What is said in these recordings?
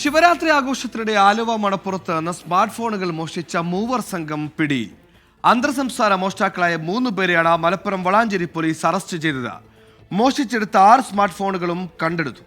ശിവരാത്രി ആഘോഷത്തിനിടെ ആലുവ മണപ്പുറത്ത് നിന്ന് സ്മാർട്ട് ഫോണുകൾ മോഷ്ടിച്ച മൂവർ സംഘം പിടിയിൽ അന്തർ സംസ്ഥാന മോഷ്ടാക്കളായ മൂന്ന് പേരെയാണ് മലപ്പുറം വളാഞ്ചേരി പോലീസ് അറസ്റ്റ് ചെയ്തത്. മോഷ്ടിച്ചെടുത്ത ആറ് സ്മാർട്ട് ഫോണുകളും കണ്ടെടുത്തു.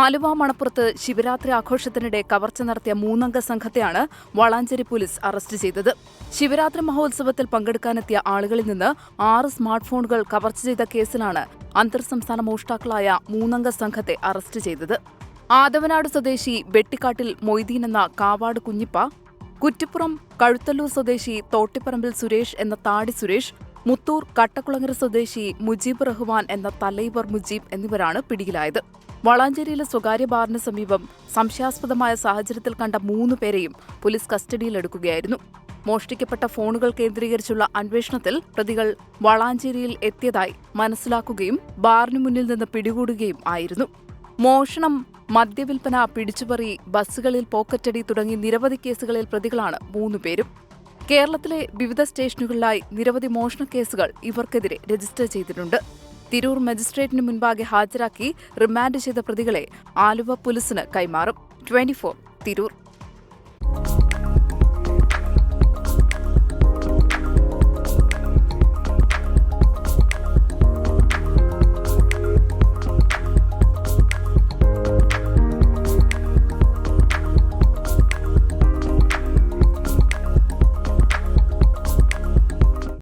ആലുവ മണപ്പുറത്ത് ശിവരാത്രി ആഘോഷത്തിനിടെ കവർച്ച നടത്തിയ മൂന്നംഗ സംഘത്തെയാണ് വളാഞ്ചേരി പോലീസ് അറസ്റ്റ് ചെയ്തത്. ശിവരാത്രി മഹോത്സവത്തിൽ പങ്കെടുക്കാനെത്തിയ ആളുകളിൽ നിന്ന് ആറ് സ്മാർട്ട് ഫോണുകൾ കവർച്ച ചെയ്ത കേസിലാണ് അന്തർ സംസ്ഥാന മോഷ്ടാക്കളായ മൂന്നംഗ സംഘത്തെ അറസ്റ്റ് ചെയ്തത്. ആദവനാട് സ്വദേശി വെട്ടിക്കാട്ടിൽ മൊയ്തീൻ എന്ന കാവാട് കുഞ്ഞിപ്പ കുറ്റിപ്പുറം കഴുത്തല്ലൂർ സ്വദേശി തോട്ടിപ്പറമ്പിൽ സുരേഷ് എന്ന താടി സുരേഷ് മുത്തൂർ കട്ടക്കുളങ്ങര സ്വദേശി മുജീബ് റഹ്മാൻ എന്ന തലൈവർ മുജീബ് എന്നിവരാണ് പിടിയിലായത്. വളാഞ്ചേരിയിലെ സ്വകാര്യ ബാറിന് സമീപം സംശയാസ്പദമായ സാഹചര്യത്തിൽ കണ്ട മൂന്ന് പേരെയും പോലീസ് കസ്റ്റഡിയിലെടുക്കുകയായിരുന്നു. മോഷ്ടിക്കപ്പെട്ട ഫോണുകൾ കേന്ദ്രീകരിച്ചുള്ള അന്വേഷണത്തിൽ പ്രതികൾ വളാഞ്ചേരിയിൽ എത്തിയതായി മനസ്സിലാക്കുകയും ബാറിനു മുന്നിൽ നിന്ന് പിടികൂടുകയും ആയിരുന്നു. മോഷണം മദ്യവിൽപ്പന പിടിച്ചുപറി ബസ്സുകളിൽ പോക്കറ്റടി തുടങ്ങി നിരവധി കേസുകളിൽ പ്രതികളാണ് മൂന്നുപേരും കേരളത്തിലെ വിവിധ സ്റ്റേഷനുകളിലായി നിരവധി മോഷണ കേസുകൾ ഇവർക്കെതിരെ രജിസ്റ്റർ ചെയ്തിട്ടുണ്ട്. തിരൂർ മജിസ്ട്രേറ്റിന് മുൻപാകെ ഹാജരാക്കി റിമാൻഡ് ചെയ്ത പ്രതികളെ ആലുവ പോലീസിന് കൈമാറും. ട്വന്റി തിരൂർ.